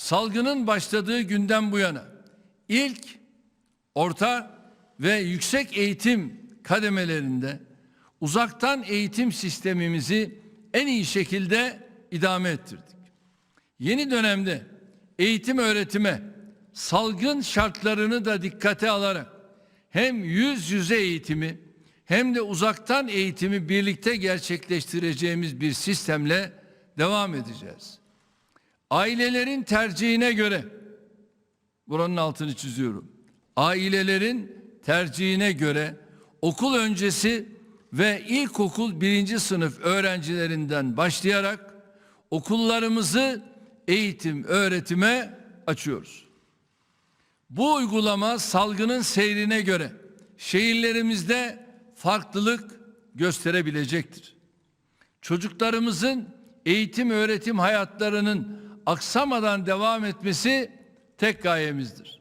salgının başladığı günden bu yana ilk, orta ve yüksek eğitim kademelerinde uzaktan eğitim sistemimizi en iyi şekilde idame ettirdik. Yeni dönemde eğitim öğretime salgın şartlarını da dikkate alarak hem yüz yüze eğitimi hem de uzaktan eğitimi birlikte gerçekleştireceğimiz bir sistemle devam edeceğiz. Ailelerin tercihine göre buranın altını çiziyorum. Ailelerin tercihine göre okul öncesi ve ilkokul birinci sınıf öğrencilerinden başlayarak okullarımızı eğitim öğretime açıyoruz. Bu uygulama salgının seyrine göre şehirlerimizde farklılık gösterebilecektir. Çocuklarımızın eğitim öğretim hayatlarının aksamadan devam etmesi tek gayemizdir.